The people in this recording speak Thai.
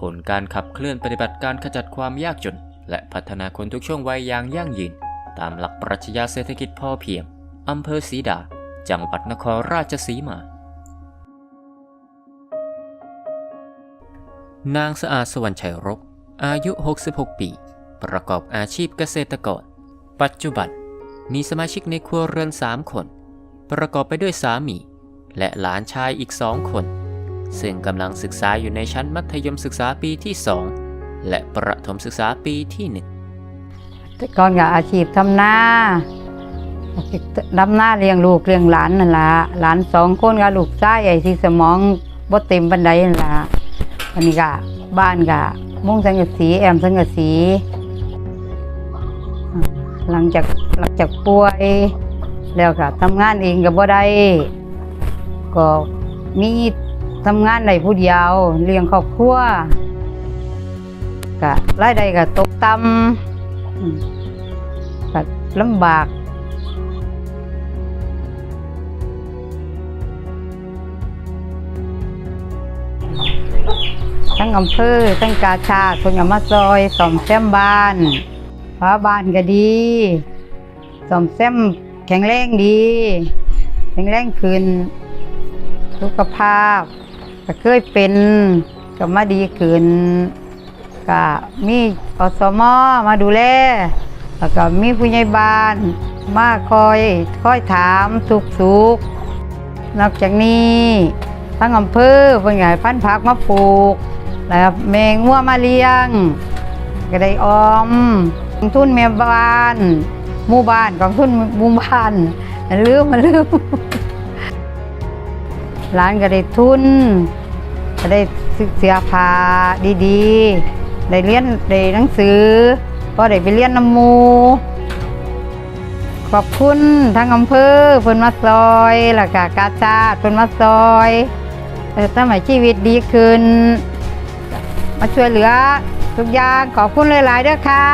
ผลการขับเคลื่อนปฏิบัติการขจัดความยากจน และพัฒนาคนทุกช่วงวัยอย่างยั่งยืน ตามหลักปรัชญาเศรษฐกิจพอเพียงอำเภอศรีดา จังหวัดนครราชสีมา นางสะอาดสวรรชัยรบ อายุ 66 ปี ประกอบอาชีพเกษตรกร ปัจจุบัน มีสมาชิกในครัวเรือน 3 คน ประกอบไปด้วยสามี และหลานชายอีก2คน ซึ่งกำลังศึกษาอยู่ในชั้นมัธยมศึกษาปีที่ 2 และประถมศึกษาปีที่ 1 แต่ก่อนก็อาชีพทำนาดำนาเลี้ยงลูกเลี้ยงหลานนั่นละหลานสองคนกับลูกชายไอ้ที่สมองบ่เต็มบันไดนั่นละอันนี้ก็บ้านก็มุ้งสังกะสีแอมสังกะสีหลังจากหลังจากป่วย แล้วก็ทำงานเองก็บ่ได้ก็มี ทำงานได้ผู้เดียวเลี้ยงครอบครัวก็รายได้ก็ตกต่ำอืมก็ลำบากทั้งอำเภอทั้งกาชาติเพิ่งเอมาซอยซ่อมแซมบ้านฟ้าบ้านก็ดีซ่อมแซมแข็งแรงดี แข็งแรงขึ้นสุขภาพ ก็เคยเป็นก็มาดีขึ้นก็มีอสมมาดูแลแล้วก็มีผู้ใหญ่บ้าน มาคอยคอยถามทุกสุขนอกจากนี้ทั้งอำเภอเพิ่นก็ให้พันผักมาปลูก แล้วแมงงัวมาเลี้ยง ก็ได้ออมกองทุนแม่บ้านหมู่บ้านกองทุนหมู่บ้านลืมมาลืมร้านก็ได้ทุน ก็ได้ศึกเสียผ้าดีๆ ได้เรียนได้หนังสือก็ได้ไปเรียนน้ำมูขอบคุณทั้งอำเภอเพิ่นมาซอยแล้วก็กาชาติเพิ่นมาซอยเออทำให้ชีวิตดีขึ้น มาช่วยเหลือทุกอย่างขอบคุณหลายๆด้วยค่ะ